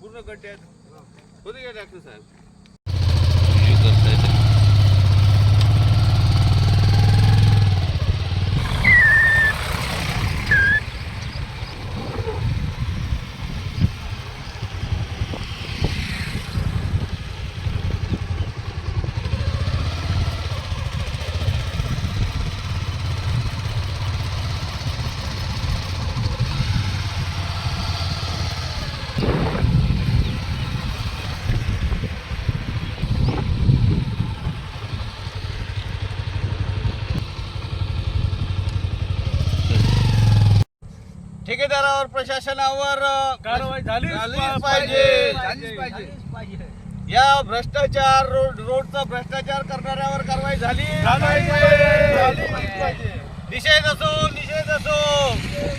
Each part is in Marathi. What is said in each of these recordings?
पूर्ण गड्डे आहेत होते का डॉक्टर साहेब? ठेकेदारावर प्रशासनावर कारवाई झालीच पाहिजे. या भ्रष्टाचार रोड रोडचा भ्रष्टाचार करणाऱ्यावर कारवाई झाली. निषेध असो निषेध असो.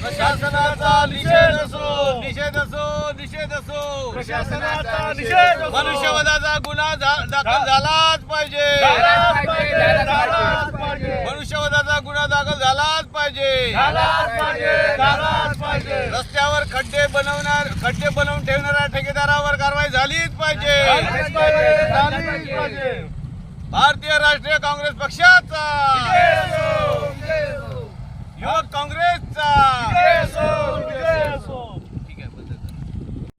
प्रशासनाचा निषेध असो निषेध असो निषेध असो. प्रशासनाचा निषेध असो. मनुष्यवधाचा गुन्हा दाखल झालाच पाहिजे. मनुष्यवधाचा गुन्हा दाखल झालाच पाहिजे. झालाच पाहिजे. रस्त्यावर खड्डे बनवणार खड्डे बनवून ठेवणाऱ्या ठेकेदारावर कारवाई झालीच पाहिजे. भारतीय राष्ट्रीय काँग्रेस पक्षाचा. युवक काँग्रेसचा.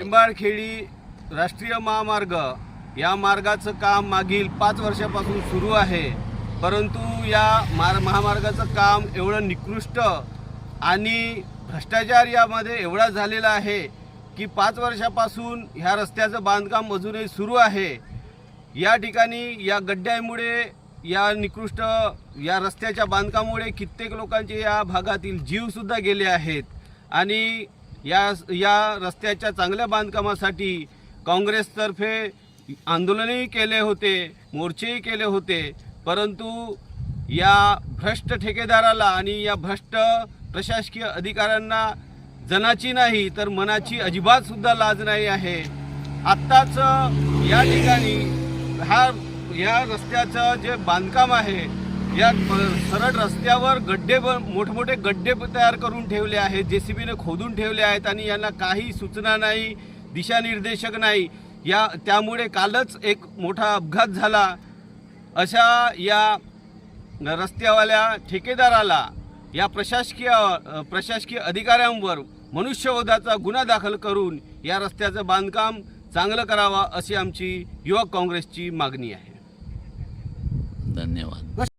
लिंबाळखेडी राष्ट्रीय महामार्ग या मार्गाचं काम मागील पाच वर्षापासून सुरू आहे परंतु या मार महामार्गाचं काम एवढं निकृष्ट आणि भ्रष्टाचार यामध्ये एवढा झालेला आहे की पाच वर्षापासून ह्या रस्त्याचं बांधकाम अजूनही सुरू आहे. या ठिकाणी या गड्ड्यामुळे या निकृष्ट या रस्त्याच्या बांधकामामुळे कित्येक लोकांचे या भागातील जीवसुद्धा गेले आहेत. आणि या या रस्त्याच्या चांगल्या बांधकामासाठी काँग्रेसतर्फे आंदोलनही केले होते मोर्चेही केले होते. परंतु या भ्रष्ट ठेकेदाराला आणि या भ्रष्ट प्रशासकीय अधिकाऱ्यांना जनाची नाही तर मनाची अजिबात सुद्धा लाज नाही आहे. आत्ताच या ठिकाणी हा या रस्त्याचं जे बांधकाम आहे या सरळ रस्त्यावर गड्डे ब मोठमोठे गड्डे तयार करून ठेवले आहेत जे सी बीने खोदून ठेवले आहेत आणि यांना काही सूचना नाही दिशानिर्देशक नाही. या त्यामुळे कालच एक मोठा अपघात झाला. अशा या रस्त्यावाल्या ठेकेदाराला या प्रशासकीय प्रशासकीय अधिकाऱ्यांवर मनुष्यवधाचा गुन्हा दाखल करून या रस्त्याचं बांधकाम चांगलं करावा अशी आमची युवक काँग्रेसची मागणी आहे. धन्यवाद.